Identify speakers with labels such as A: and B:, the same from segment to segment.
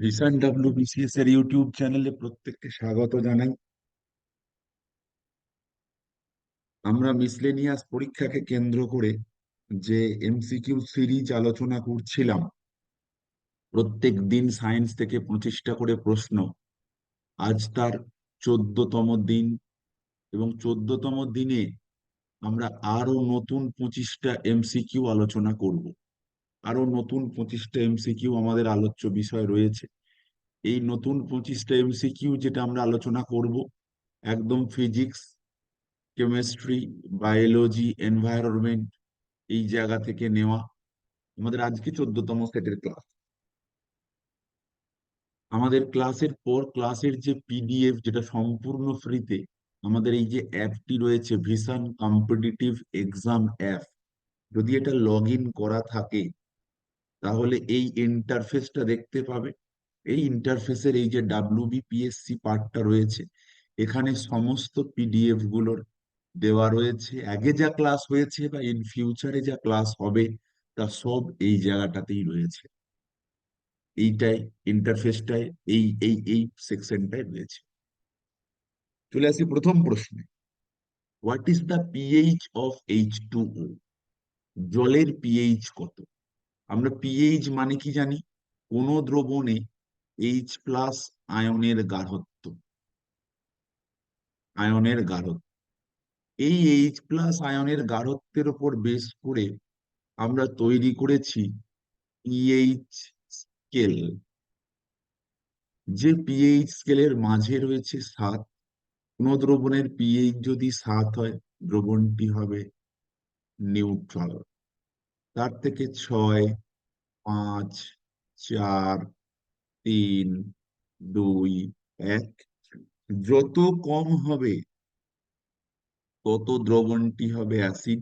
A: Vision WBCS এর YouTube চ্যানেলে প্রত্যেককে স্বাগত জানাই। আমরা মিসলেনিয়াস পরীক্ষাকে কেন্দ্র করে যে এমসিকিউ সিরিজ আলোচনা করছিলাম, প্রত্যেক দিন সায়েন্স থেকে পঁচিশটা করে প্রশ্ন। আজ তার চোদ্দতম দিন এবং চোদ্দতম দিনে আমরা আরও নতুন পঁচিশটা এমসিকিউ আলোচনা করব। আরও নতুন পঁচিশটা এমসিকিউ আমাদের আলোচ্য বিষয় রয়েছে। এই নতুন পঁচিশটা এমসিকিউ যেটা আমরা আলোচনা করব, একদম ফিজিক্স কেমিস্ট্রি বায়োলজি এনভায়রনমেন্ট এই জায়গা থেকে নেওয়া আমাদের আজকে চোদ্দতম সেটের ক্লাস আমাদের ক্লাসের পর ক্লাসের যে পিডিএফ যেটা সম্পূর্ণ ফ্রিতে আমাদের এই যে অ্যাপটি রয়েছে ভিশন কম্পিটিটিভ এক্সাম অ্যাপ যদি এটা লগ করা থাকে তাহলে এই ইন্টারফেসটা দেখতে পাবে। এই ইন্টারফেসের এই যে ডাব্লিউবিপিএসসি পার্টটা রয়েছে এখানে সমস্ত পিডিএফগুলোর দেওয়া রয়েছে। আগে যা ক্লাস হয়েছে বা ইন ফিউচারে যা ক্লাস হবে তা সব এই জায়গাটাতেই রয়েছে। এইটাই ইন্টারফেসটাই এই এই এই সেকশনটাই রয়েছে। চলে আসি প্রথম প্রশ্নে। What is the pH of H two O জলের পিএইচ কত? আমরা পিএইচ মানে কি জানি? কোন দ্রবণে এইচ প্লাস আয়নের গাঢ়ত্ব। আয়নের গাঢ়ত্ব। এই এইচ প্লাস আয়নের গাঢ়ত্বের উপর বেস করে আমরা তৈরি করেছি পিএইচ স্কেল যে পিএইচ স্কেলের মাঝে রয়েছে সাত, কোন দ্রবণের পিএইচ যদি সাত হয়, দ্রবণটি হবে নিউট্রাল তার থেকে ছয়, পাঁচ, চার, তিন, দুই, এক। যত কম হবে, তত দ্রবণটি হবে অ্যাসিড।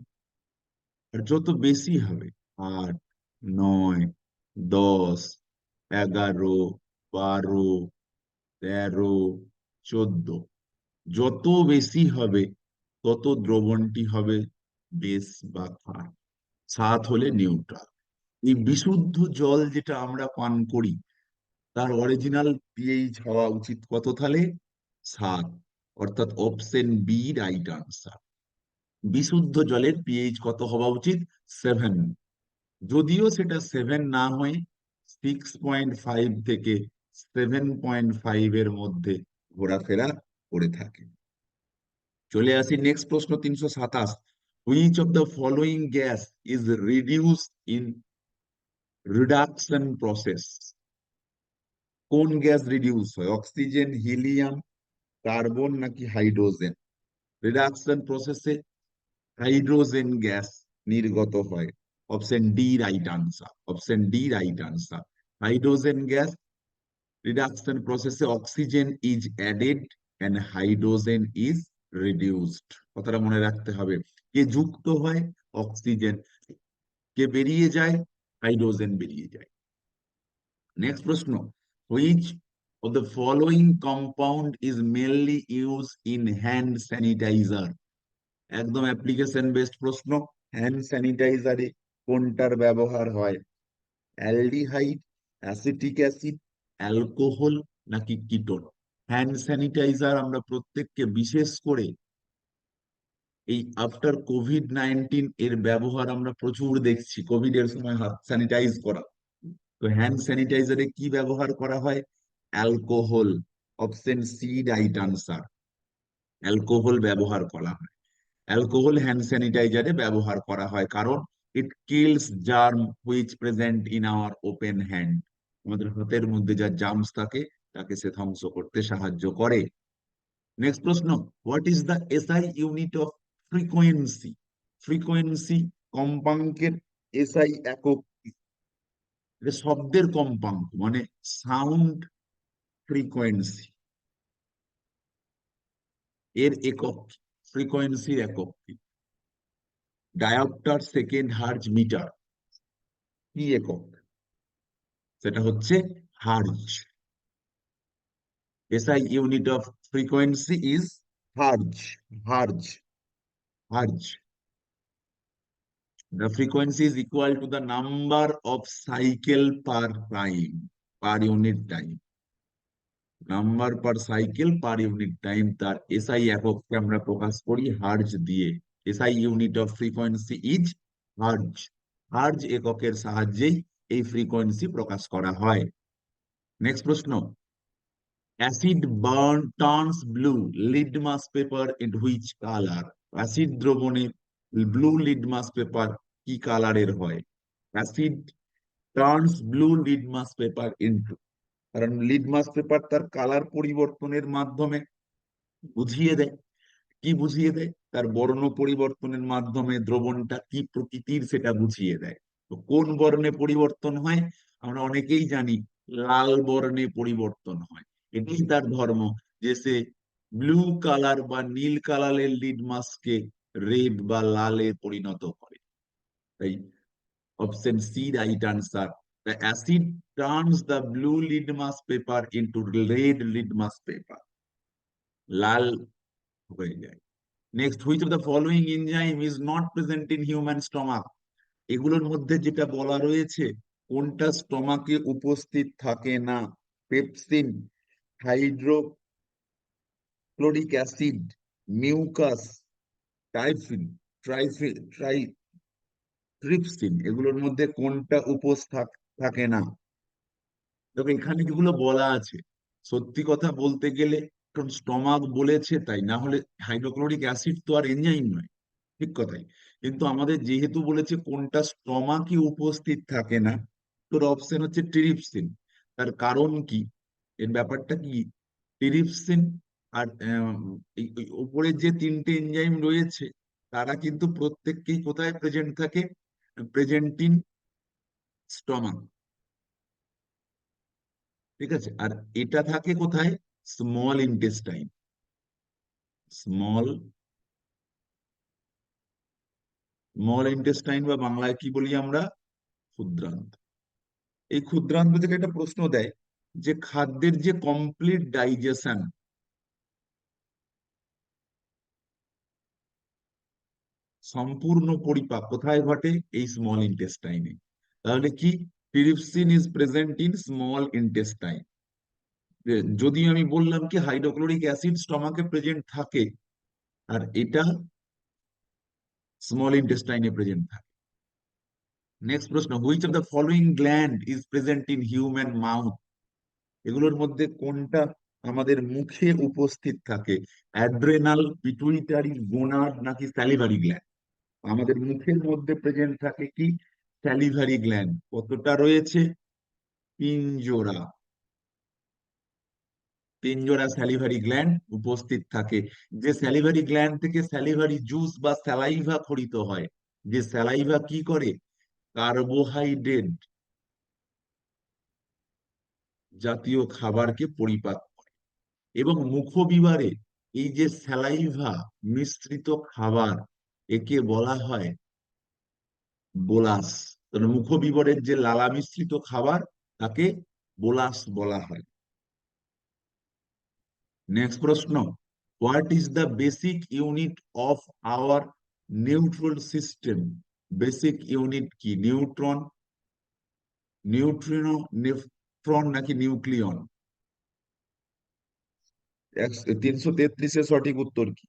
A: আর যত বেশি হবে, আট, নয়, দশ, এগারো, বারো, তেরো, চোদ্দ। যত বেশি হবে, তত দ্রবণটি হবে বেশ বা ক্ষার সাত হলে নিউট্রাল। এই বিশুদ্ধ জল যেটা আমরা পান করি তার অরিজিনাল পিএইচ হওয়া উচিত কত তাহলে সাত। অর্থাৎ অপশন বি রাইট আনসার বিশুদ্ধ জলের পিএইচ কত হওয়া উচিত? সেভেন যদিও সেটা সেভেন না হয়ে সিক্স পয়েন্ট ফাইভ থেকে সেভেন পয়েন্ট ফাইভ এর মধ্যে ঘোরাফেরা করে থাকে। চলে আসি নেক্সট প্রশ্ন তিনশো সাতাশ। Which of the following gas is reduce in reduction process কোন গ্যাস রিডিউস হয় অক্সিজেন হিলিয়াম কার্বন নাকি হাইড্রোজেন রিডাকশন প্রসেসে হাইড্রোজেন গ্যাস নির্গত হয়। Option D right answer option D right answer hydrogen gas reduction প্রসেসে oxygen is added and hydrogen is reduced কথাটা মনে রাখতে হবে। কে যুক্ত হয়, অক্সিজেন কে বেরিয়ে যায়, হাইড্রোজেন বেরিয়ে যায়। নেক্সট প্রশ্ন which of the following compound is mainly use in hand sanitiser একদম অ্যাপ্লিকেশন বেসড প্রশ্ন হ্যান্ড স্যানিটাইজারে কোনটার ব্যবহার হয়? অ্যালডিহাইড, অ্যাসিটিক অ্যাসিড, অ্যালকোহল নাকি কিটোন? হ্যান্ড স্যানিটাইজার আমরা প্রত্যেককে বিশেষ করে এই আফটার কোভিড নাইনটিন এর ব্যবহার আমরা প্রচুর দেখছি। কোভিড এর সময় হাত স্যানিটাইজ করা। তো হ্যান্ড স্যানিটাইজারে কি ব্যবহার করা হয়? Alcohol option C right answer alcohol ব্যবহার করা হয়। অ্যালকোহল হ্যান্ড স্যানিটাইজারে ব্যবহার করা হয় কারণ it kills germ which present in our open hand আমাদের হাতের মধ্যে যা জার্মস থাকে, তাকে সে ধ্বংস করতে সাহায্য করে। নেক্সট প্রশ্ন what is the SI unit of frequency frequency কম্পাঙ্কের এসআই একক শব্দের কম্পাঙ্ক মানে সাউন্ড ফ্রিকোয়েন্সি এর একক ফ্রিকোয়েন্সির একক কি ডায়োপ্টার সেকেন্ড হার্জ মিটার কি একক সেটা হচ্ছে hertz SI unit of frequency is hertz Hertz. Hertz. The frequency is equal to the number of cycle per time. Per unit time number per cycle per unit time তার SI একককে আমরা প্রকাশ করি hertz দিয়ে। SI unit of frequency is hertz. Hertz এককের সাহায্যেই এই frequency প্রকাশ করা হয়। নেক্সট প্রশ্ন। Acid burn turns blue litmus paper in which colour acid দ্রবণে ব্লু লিডমাস পেপার কি কালারের হয়? Acid turns blue litmus paper into কারণ লিডমাস পেপার তার কালার পরিবর্তনের মাধ্যমে বুঝিয়ে দেয়। কি বুঝিয়ে দেয়? তার বর্ণ পরিবর্তনের মাধ্যমে দ্রবণটা কি প্রকৃতির সেটা বুঝিয়ে দেয়। তো কোন বর্ণে পরিবর্তন হয়? আমরা অনেকেই জানি লাল বর্ণে পরিবর্তন হয়। এটাই তার ধর্ম যে সে ব্লু কালার বা নীল কালারের লিডমাসকে রেড বা লালে পরিণত করে। তাই option C right answer The acid turns the blue litmus paper into red litmus paper. লাল হয়ে যায়। Next which of the following enzyme is not present in human stomach এগুলোর মধ্যে যেটা বলা রয়েছে, কোনটা স্টমাকে উপস্থিত থাকে না? পেপসিন হাইড্রোক্লোরিক অ্যাসিড মিউকাস টাইফিন ট্রাইফিন ট্রাই ট্রিপসিন এগুলোর মধ্যে কোনটা উপস্থিত থাকে না? দেখো, এখানে যেগুলো বলা আছে, সত্যি কথা বলতে গেলে কারণ স্টমাক বলেছে তাই, না হলে হাইড্রোক্লোরিক অ্যাসিড তো আর এনজাইম নয়, ঠিক কথাই। কিন্তু আমাদের যেহেতু বলেছে কোনটা স্টমাকই উপস্থিত থাকে না, তোর অপশন হচ্ছে ট্রিপসিন তার কারণ কি? এর ব্যাপারটা কি? ট্রিপসিন আর উপরে যে তিনটে এনজাইম রয়েছে, তারা কিন্তু প্রত্যেককেই কোথায় প্রেজেন্ট থাকে? প্রেজেন্ট ইন স্টমাক ঠিক আছে? আর এটা থাকে কোথায়? Small intestine small small intestine বা বাংলায় কি বলি আমরা? ক্ষুদ্রান্ত। এই ক্ষুদ্রান্ত থেকে একটা প্রশ্ন দেয় যে খাদ্যের যে কমপ্লিট ডাইজেশন সম্পূর্ণ পরিপাক। কোথায় ঘটে? এই স্মল ইন্টেস্টাইনে তাহলে কি? পিরিপসিন is present in small intestine যদি আমি বললাম কি হাইড্রোক্লোরিক অ্যাসিড স্টমাকে প্রেজেন্ট থাকে, আর এটা স্মল ইন্টেস্টাইনে প্রেজেন্ট থাকে। নেক্সট প্রশ্ন which of the following gland is present in human mouth এগুলোর মধ্যে কোনটা আমাদের মুখে উপস্থিত থাকে? অ্যাড্রেনাল পিটুইটারি গোনাড নাকি স্যালিভারি গ্ল্যান্ড আমাদের মুখের মধ্যে প্রেজেন্ট থাকে কি? স্যালিভারি গ্ল্যান্ড কতটা রয়েছে? তিনজোড়া। তিনজোড়া স্যালিভারি গ্ল্যান্ড উপস্থিত থাকে। যে স্যালিভারি গ্ল্যান্ড থেকে স্যালিভারি জুস বা স্যালাইভা খরিত হয়, যে স্যালাইভা কি করে? কার্বোহাইড্রেট জাতীয় খাবারকে পরিপাক করে। এবং মুখবিবারে এই যে স্যালাইভা মিশ্রিত খাবার একে বলা হয় বোলাস। মুখবিবরের যে লালা মিশ্রিত খাবার, তাকে বোলাস বলা হয়। নেক্সট প্রশ্ন what is the basic unit of our neutral system basic unit কি? নিউট্রন নিউট্রিনো নেফ্রন নাকি নিউক্লিয়ন তিনশো তেত্রিশের সঠিক উত্তর কি?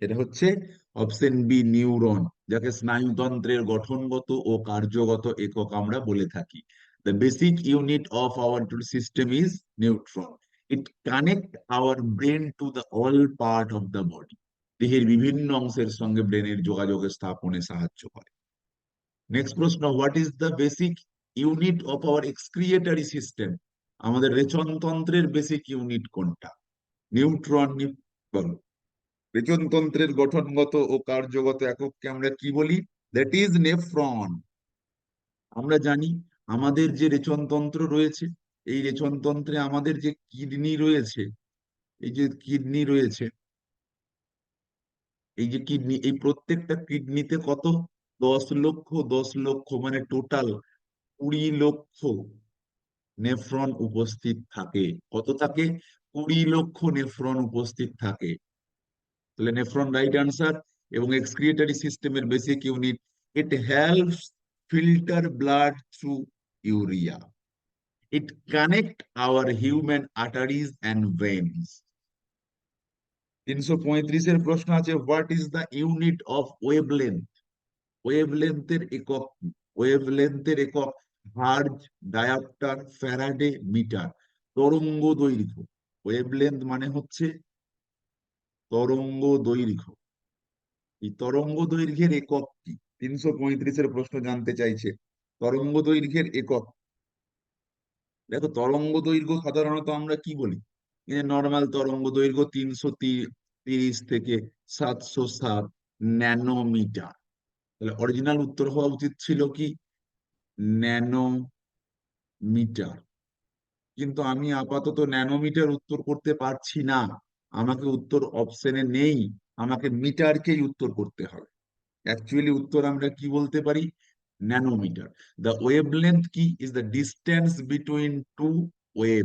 A: এটা হচ্ছে অপশন বি, নিউরন, যাকে স্নায়ুতন্ত্রের গঠনগত ও কার্যগত একক আমরা বলে থাকি। The basic unit of our system is neutron it connect our brain to the all part of the body দেহের বিভিন্ন অংশের সঙ্গে ব্রেনের যোগাযোগ স্থাপনে সাহায্য করে। নেক্সট প্রশ্ন what is the basic unit of our excretory system আমাদের রেচনতন্ত্রের বেসিক ইউনিট কোনটা? নিউট্রন বলো রেচনতন্ত্রের গঠনগত ও কার্যগত একককে আমরা কি বলি? দ্যাট ইজ নেফ্রন আমরা জানি আমাদের যে রেচনতন্ত্র রয়েছে, এই রেচনতন্ত্রে আমাদের যে কিডনি রয়েছে, এই যে কিডনি রয়েছে, এই যে কিডনি, এই প্রত্যেকটা কিডনিতে কত? দশ লক্ষ দশ লক্ষ মানে টোটাল কুড়ি লক্ষ নেফ্রন উপস্থিত থাকে। কত থাকে? কুড়ি লক্ষ নেফ্রন উপস্থিত থাকে। তাহলে নেফ্রন রাইট আনসার এবং এক্সক্রিয়েটারি সিস্টেমের basic unit it helps filter blood through urea It connect our human arteries and veins. তিনশো পঁয়ত্রিশের প্রশ্ন আছে what is the unit of wavelength ওয়েভলেন্থের একক ওয়েভলেন্থের একক হার্জ ডায়াপ্টার ফ্যারাডে, মিটার, তরঙ্গ দৈর্ঘ্য। ওয়েভলেন্থ মানে হচ্ছে তরঙ্গ দৈর্ঘ্য। এই তরঙ্গ দৈর্ঘ্যের একক কি? তিনশো পঁয়ত্রিশের প্রশ্ন জানতে চাইছে। তরঙ্গ দৈর্ঘ্যের একক। দেখো, তরঙ্গ দৈর্ঘ্য সাধারণত আমরা কি বলি? নর্মাল তরঙ্গ দৈর্ঘ্য তিনশো তিরিশ থেকে সাতশো সাত ন্যানোমিটার। তাহলে অরিজিনাল উত্তর হওয়া উচিত ছিল কি? ন্যানোমিটার। কিন্তু আমি আপাতত ন্যানোমিটার উত্তর করতে পারছি না। আমাকে উত্তর অপশনে নেই, আমাকে মিটারকেই উত্তর করতে হবে। অ্যাকচুয়ালি উত্তর আমরা কি বলতে পারি? ন্যানোমিটার দ্য ওয়েভ লেন্থ কি is the distance between two wave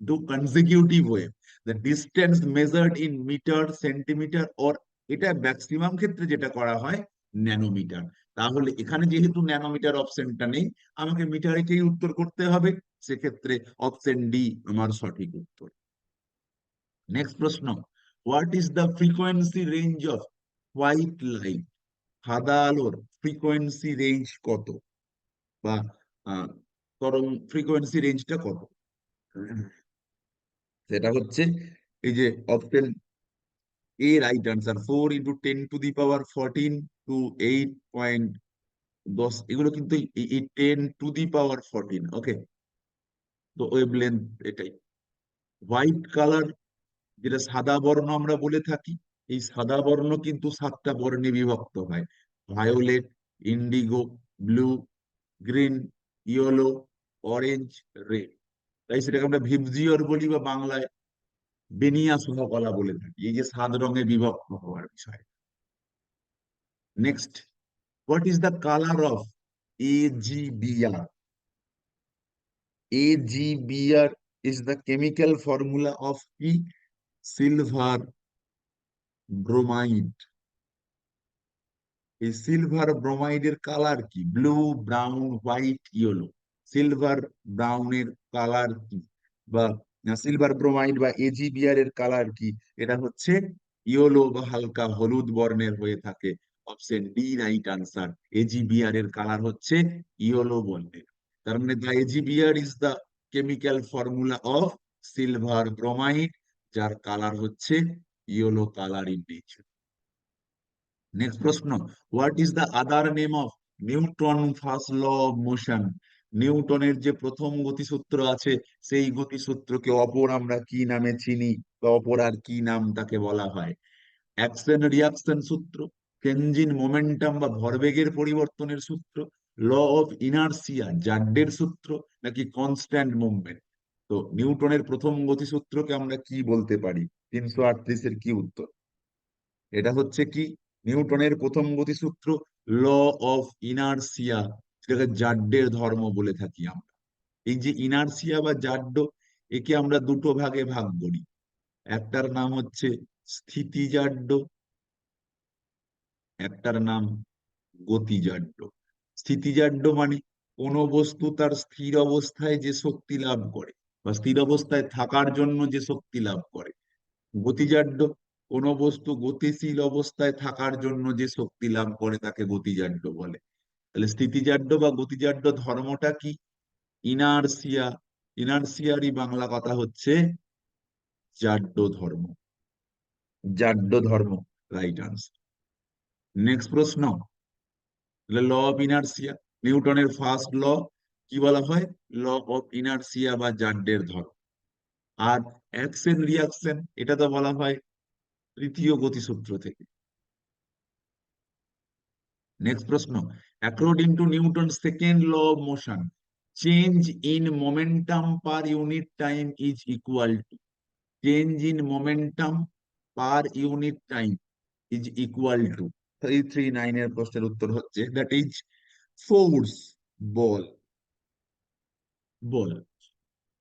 A: two consecutive wave the distance measured in metre centimetre or এটা ম্যাক্সিমাম ক্ষেত্রে যেটা করা হয় ন্যানোমিটার তাহলে এখানে যেহেতু ন্যানোমিটার অপশনটা নেই, আমাকে মিটারেকেই উত্তর করতে হবে। সেক্ষেত্রে অপশন ডি আমার সঠিক উত্তর। নেক্সট প্রশ্ন what is the frequency range of white light সাদা আলোর ফ্রিকোয়েন্সি রেঞ্জ কত? বা তরং ফ্রিকোয়েন্সি রেঞ্জটা কত? সেটা হচ্ছে, এই যে option A right answer four into ten to the power fourteen to eight point দশ, এগুলো কিন্তু এই ten to the power fourteen okay তো ওয়েভ লেন্থ এটাই। হোয়াইট কালার যেটা সাদা বর্ণ আমরা বলে থাকি, এই সাদা বর্ণ কিন্তু সাতটা বর্ণে বিভক্ত হয়। Violet, indigo, blue, green, yellow, orange, red. তাই সেটাকে আমরা ভিবজিওর বলি বা বাংলায় বেনিয়া সহকলা বলে থাকি। এই যে সাত রঙে বিভক্ত হওয়ার বিষয়। Next what is the colour of AgBr AgBr is the chemical formula of কি সিলভার ব্রোমাইড এই সিলভার ব্রোমাইডের কালার কি? Blue brown white yellow silver ব্রাউনের colour কি? বা সিলভার ব্রোমাইড বা এজিবিআর এর কালার কি? এটা হচ্ছে ইয়েলো বা হালকা হলুদ বর্ণের হয়ে থাকে। Option D right answer AgBr এর কালার হচ্ছে ইয়েলো বর্ণের। তার মানে the AgBr is the chemical formula of silver bromide যার কালার হচ্ছে yellow colour in nature next প্রশ্ন what is the other name of Newton first law of motion নিউটনের যে প্রথম গতিসূত্র আছে, সেই গতিসূত্রকে অপর আমরা কি নামে চিনি বা অপর আর কি নাম তাকে বলা হয়? অ্যাকশন রিয়াকশন সূত্র চেঞ্জিন মোমেন্টাম বা ভরবেগের পরিবর্তনের সূত্র ল অফ ইনার্সিয়া জাড্ডের সূত্র, নাকি কনস্ট্যান্ট মুভমেন্ট তো নিউটনের প্রথম গতিসূত্রকে আমরা কি বলতে পারি? তিনশো আটত্রিশের কি উত্তর? এটা হচ্ছে কি? নিউটনের প্রথম গতিসূত্র, ল অফ ইনার্সিয়া যেটাকে জাড্ডের ধর্ম বলে থাকি আমরা। এই যে ইনার্সিয়া বা জাড্ড, একে আমরা দুটো ভাগে ভাগ করি। একটার নাম হচ্ছে স্থিতিজাড্য একটার নাম গতিজাড্য স্থিতিজাড্য মানে কোন বস্তু তার স্থির অবস্থায় যে শক্তি লাভ করে। বা স্থির অবস্থায় থাকার জন্য যে শক্তি লাভ করে। গতিজাড্য, কোন বস্তু গতিশীল অবস্থায় থাকার জন্য যে শক্তি লাভ করে তাকে গতিজাড্য বলে। তাহলে স্থিতিজাড্য বা গতিজাড্য ধর্মটা কি? ইনার্সিয়া ইনার্সিয়ারই বাংলা কথা হচ্ছে জাড্য ধর্ম। জাড্য ধর্ম রাইট আনসার নেক্সট প্রশ্ন। ল অফ ইনার্সিয়া নিউটনের ফার্স্ট ল কি বলা হয়? ল অফ ইনার্সিয়া বা জাড্ডের ধর্ম আর অ্যাকশন রিয়াকশন এটা তো বলা হয় তৃতীয় গতিসূত্র থেকে। নেক্সট প্রশ্ন। According to Newton second law of motion change in momentum per unit time is equal to change in momentum per unit time is equal to three three নাইনের প্রশ্নের উত্তর হচ্ছে দ্যাট ইজ ফোর্স বল বল।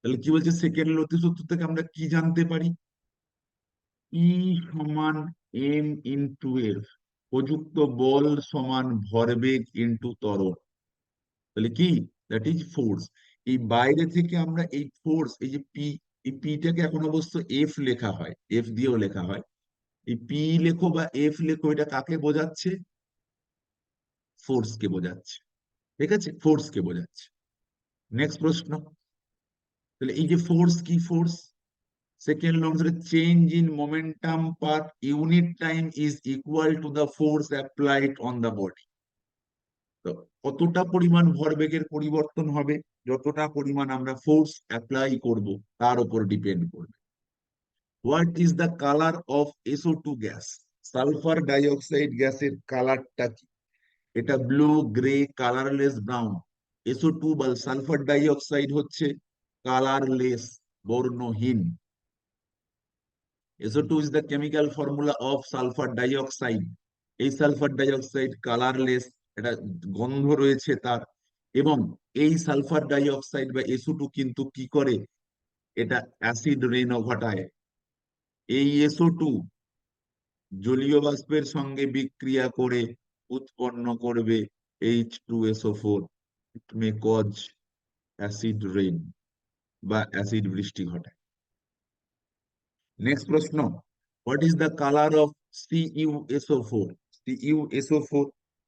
A: তাহলে কি বলছে? সেকেন্ড লতি সূত্র থেকে আমরা কি জানতে পারি? ই সমান এম ইন্টু এফ প্রযুক্ত বল সমান ভরবেগ ইন্টু ত্বরণ। তাহলে কি? দ্যাট ইজ ফোর্স এই বাইরে থেকে আমরা এই ফোর্স এই যে পি এই পিটাকে এখন অবশ্য এফ লেখা হয় এফ দিয়েও লেখা হয়। এই পি লেখো বা এফ লেখো, এটা কাকে বোঝাচ্ছে? ফোর্স কে বোঝাচ্ছে। ঠিক আছে? ফোর্স কে বোঝাচ্ছে। নেক্সট প্রশ্ন। তাহলে এই যে ফোর্স কি ফোর্স সেকেন্ড ল অনুসারে change in momentum per unit time is equal to the force applied on the body তো কতটা পরিমাণ ভরবেগের পরিবর্তন হবে, যতটা পরিমাণ আমরা ফোর্স অ্যাপ্লাই করব, তার উপর ডিপেন্ড করবে। What is the colour of SO two gas sulphur dioxide গ্যাসের কালারটা কি? এটা blue grey colourless brown SO two বা সালফার ডাইঅক্সাইড হচ্ছে কালারলেস, বর্ণহীন। এসো SO2 is the chemical formula of sulfur dioxide. এই সালফার ডাইঅক্সাইড কালারলেস, এটা গন্ধ রয়েছে তার। এবং এই সালফার ডাইঅক্সাইড বা SO2 কিন্তু কি করে? এটা অ্যাসিড রেনও ঘটায়। এই SO2 জলীয় বাষ্পের সঙ্গে বিক্রিয়া করে উৎপন্ন করবে H2SO4 it may cause acid rain বা অ্যাসিড বৃষ্টি ঘটায়। নেক্সট প্রশ্ন what is the colour of CuSO4 CuSO4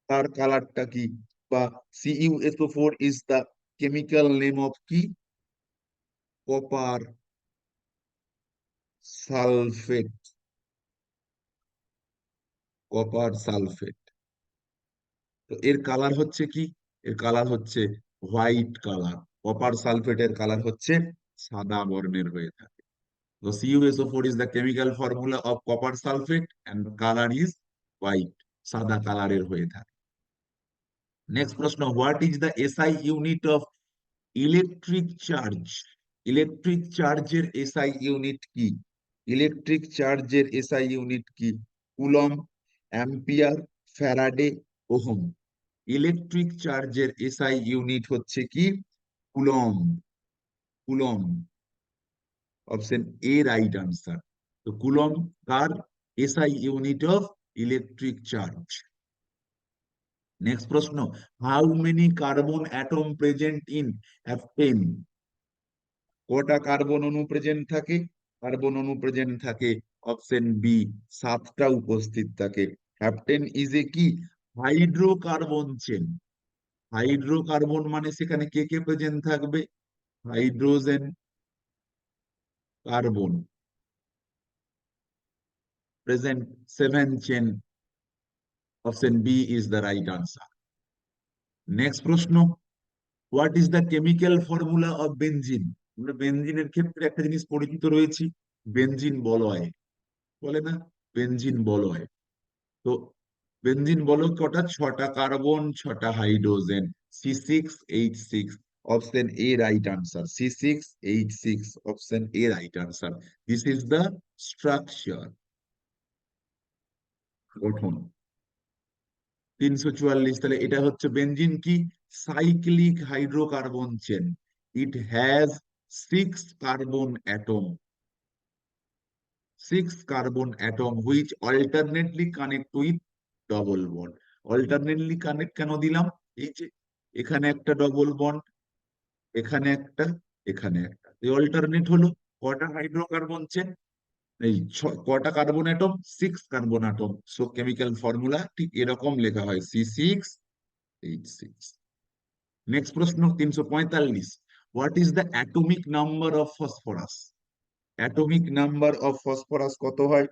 A: তার কালারটা কি? বা CuSO4 is the chemical name of কি? কপার সালফেট কপার সালফেট তো এর কালার হচ্ছে কি? এর কালার হচ্ছে হোয়াইট কালার কপার সালফেটের কালার হচ্ছে সাদা বর্ণের হয়ে থাকে। তো CuSO4 is the chemical formula of copper sulfate and color is white, সাদা কালারের হয়ে থাকে। নেক্সট প্রশ্ন what is the SI unit of electric charge electric চার্জের এসআই ইউনিট কি? ইলেকট্রিক চার্জের এসআই ইউনিট কি? Coulomb ampere Faraday ohm electric চার্জের এসআই ইউনিট হচ্ছে কি? Coulomb coulomb option A right answer. তো coulomb car SI unit of electric charge. Next প্রশ্ন how many carbon atom present in heptane কটা carbon অণু present থাকে? Carbon অণু present থাকে। অপশন বি, সাতটা উপস্থিত থাকে। হ্যাপটেন ইজ এ কি হাইড্রোকার্বন চেন। হাইড্রোকার্বন মানে সেখানে কে কে প্রেজেন্ট থাকবে? Hydrogen carbon. Present seven chain option B is the right answer. Next প্রশ্ন, what is the chemical formula of benzene আমরা বেনজিনের ক্ষেত্রে একটা জিনিস পরিচিত রয়েছি বেনজিন বলয়। বলে না? বেনজিন বলয়। তো বেনজিন বলয় কটা? ছটা কার্বন, ছটা hydrogen. C six eight six option A right answer C six eight six option A right answer this is the structure গঠন। তিনশো চুয়াল্লিশ, তাহলে এটা হচ্ছে বেনজিন কি? Cyclic hydrocarbon chain it has six carbon atom six carbon atom which alternately connect with double bond alternately connect কেন দিলাম? এই যে এখানে একটা ডবল বন্ড এখানে একটা এখানে একটা। এই অল্টারনেট হলো কটা হাইড্রোকার্বন চেন এই কটা carbon atom six carbon atom so chemical formula ঠিক এরকম লেখা হয় C six eight six next প্রশ্ন তিনশো পঁয়তাল্লিশ। What is the atomic number of phosphorus atomic number of phosphorus কত হয়?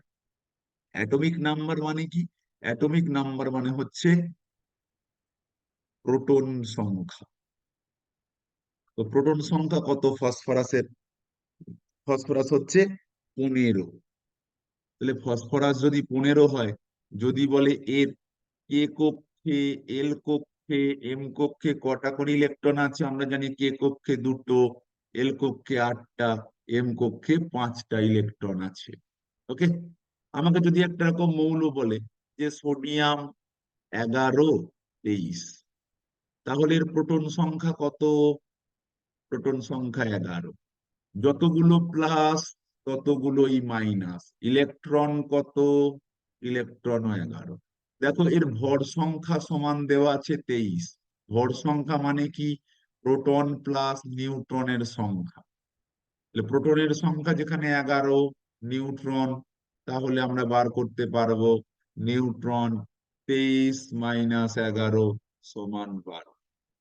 A: অ্যাটমিক নাম্বার মানে কি? অ্যাটমিক নাম্বার মানে হচ্ছে প্রোটন সংখ্যা। তো প্রোটন সংখ্যা কত? ফসফরাসের, ফসফরাস হচ্ছে পনেরো। তাহলে ফসফরাস যদি পনেরো হয়, যদি বলে এর কে কক্ষে এল কক্ষে এম কক্ষে কটা করে ইলেকট্রন আছে? আমরা জানি কে কক্ষে দুটো, এল কক্ষে আটটা, এম কক্ষে পাঁচটা ইলেকট্রন আছে। ওকে? আমাকে যদি একটা রকম মৌল বলে যে সোডিয়াম এগারো তেইশ। তাহলে এর প্রোটন সংখ্যা কত? প্রোটন সংখ্যা এগারো। যতগুলো প্লাস, ততগুলোই মাইনাস। ইলেকট্রন কত? ইলেকট্রনও এগারো। দেখো, এর ভর সংখ্যা সমান দেওয়া আছে তেইশ। ভর সংখ্যা মানে কি? প্রোটন প্লাস নিউট্রনের সংখ্যা। প্রোটনের সংখ্যা যেখানে এগারো, নিউট্রন, তাহলে আমরা বার করতে পারব নিউট্রন তেইশ মাইনাস এগারো সমান বারো।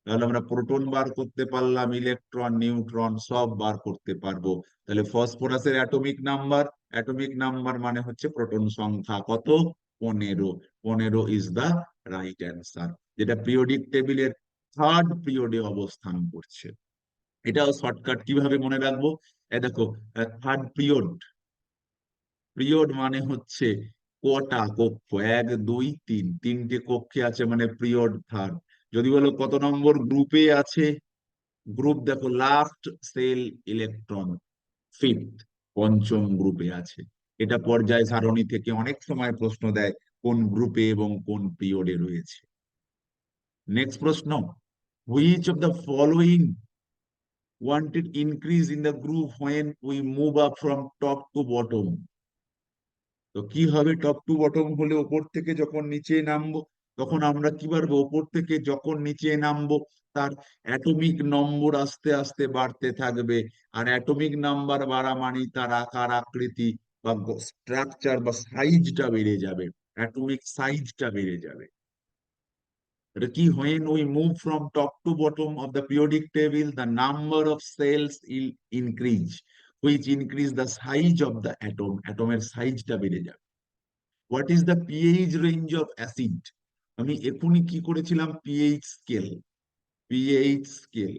A: তাহলে আমরা প্রোটন বার করতে পারলাম ইলেকট্রন নিউট্রন সব বার করতে পারব। তাহলে ফসফরাসের অ্যাটমিক নাম্বার অ্যাটমিক নাম্বার মানে হচ্ছে প্রোটন সংখ্যা কত? পনেরো। পনেরো ইজ দা রাইট অ্যান্সার যেটা পিরিয়ডিক টেবিলের থার্ড পিরিয়ডে অবস্থান করছে। এটাও শর্টকাট কীভাবে মনে রাখব? দেখো থার্ড পিরিয়ড পিরিয়ড মানে হচ্ছে কটা কক্ষ? এক, দুই, তিন। তিনটে কক্ষে আছে মানে পিরিয়ড থার্ড যদি বলো কত নম্বর গ্রুপে আছে? গ্রুপ দেখো লাস্ট সেল ইলেকট্রন ফিফথ পঞ্চম গ্রুপে আছে। এটা পর্যায় সারণী থেকে অনেক সময় প্রশ্ন দেয় কোন গ্রুপে এবং কোন পিরিয়ডে রয়েছে। নেক্সট প্রশ্ন which of the following wanted increase in the group when we move up from top to bottom? তো কি হবে টপ টু বটম হলে ওপর থেকে যখন নিচে নামবো, তখন আমরা কি পারব? ওপর থেকে যখন নিচে নামবো, তার অ্যাটমিক নম্বর আস্তে আস্তে বাড়তে থাকবে। আর অ্যাটমিক নাম্বার বাড়া মানে তার আকার, আকৃতি বা স্ট্রাকচার বা সাইজটা বেড়ে যাবে। অ্যাটমিক সাইজটা বেড়ে যাবে। এটা কি when we move from top to bottom of the periodic table, the number of cells will increase which increase the size of the atom. অ্যাটমের সাইজটা বেড়ে যাবে। What is the pH range of acid? আমি এখনই কি করেছিলাম? PH scale pH scale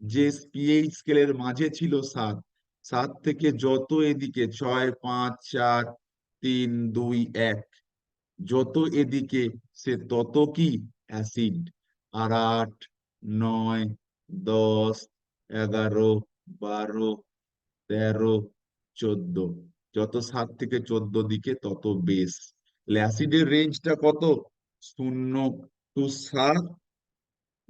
A: যে pH স্কেলের মাঝে ছিল সাত সাত থেকে যত এদিকে ছয়, পাঁচ, চার, তিন, দুই, এক, যত এদিকে সে তত কি? অ্যাসিড আর আট, নয়, দশ, এগারো, বারো তেরো, চোদ্দ। যত সাত থেকে চোদ্দ দিকে তত বেস অ্যাসিডের রেঞ্জটা কত? শূন্য টু সাত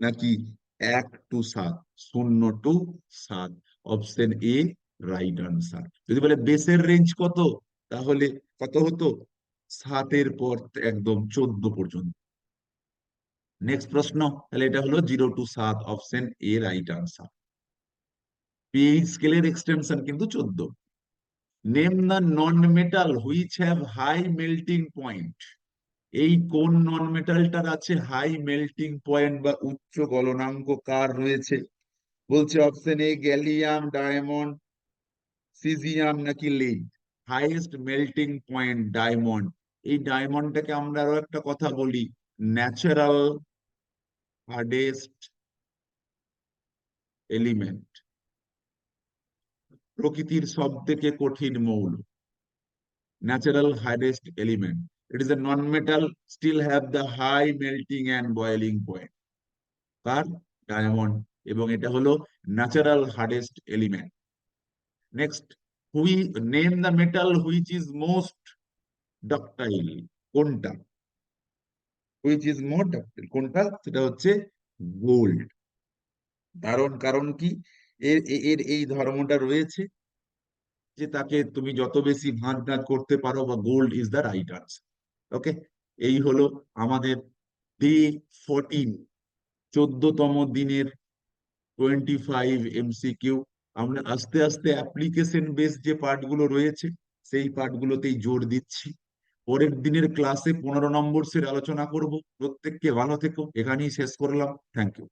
A: নাকি এক টু সাত? শূন্য টু সাত। Option A, right answer. যদি বলে বেসের রেঞ্জ কত? তাহলে কত হতো? সাতের পর একদম চোদ্দ পর্যন্ত। নেক্সট প্রশ্ন। তাহলে এটা হলো জিরো টু সাত, option A, right answer. PH স্কেলের এক্সটেনশন কিন্তু চোদ্দ। Name the non metal which have high melting point এই কোন নন মেটালটার আছে হাই মেল্টিং পয়েন্ট বা উচ্চ গলনাঙ্ক কার রয়েছে? বলছে option A gallium diamond caesium নাকি lead highest melting point diamond এই ডায়মন্ডটাকে আমরা আরও একটা কথা বলি। ন্যাচারাল হার্ডেস্ট এলিমেন্ট প্রকৃতির সব থেকে কঠিন মৌল natural hardest element it is a non-metal, still have the high melting and boiling point. কার ডায়মন্ড এবং এটা হলো natural hardest element next which name the metal which is most ductile কোনটা? হুইচ ইজ মোর ডাকটাইল কোনটা? সেটা হচ্ছে gold কারণ কারণ কি? এর এর এই ধর্মটা রয়েছে যে তাকে তুমি যত বেশি ভাঁজ ভাঁজ করতে পারো বা gold is the right answer okay এই হলো আমাদের ডে ফোরটিন চোদ্দতম দিনের টোয়েন্টি ফাইভ এমসিকিউ আমরা আস্তে আস্তে অ্যাপ্লিকেশন বেস যে পার্টগুলো রয়েছে, সেই পার্টগুলোতেই জোর দিচ্ছি। পরের দিনের ক্লাসে পনেরো নম্বর সের আলোচনা করব। প্রত্যেককে ভালো থেকো। এখানেই শেষ করলাম। Thank you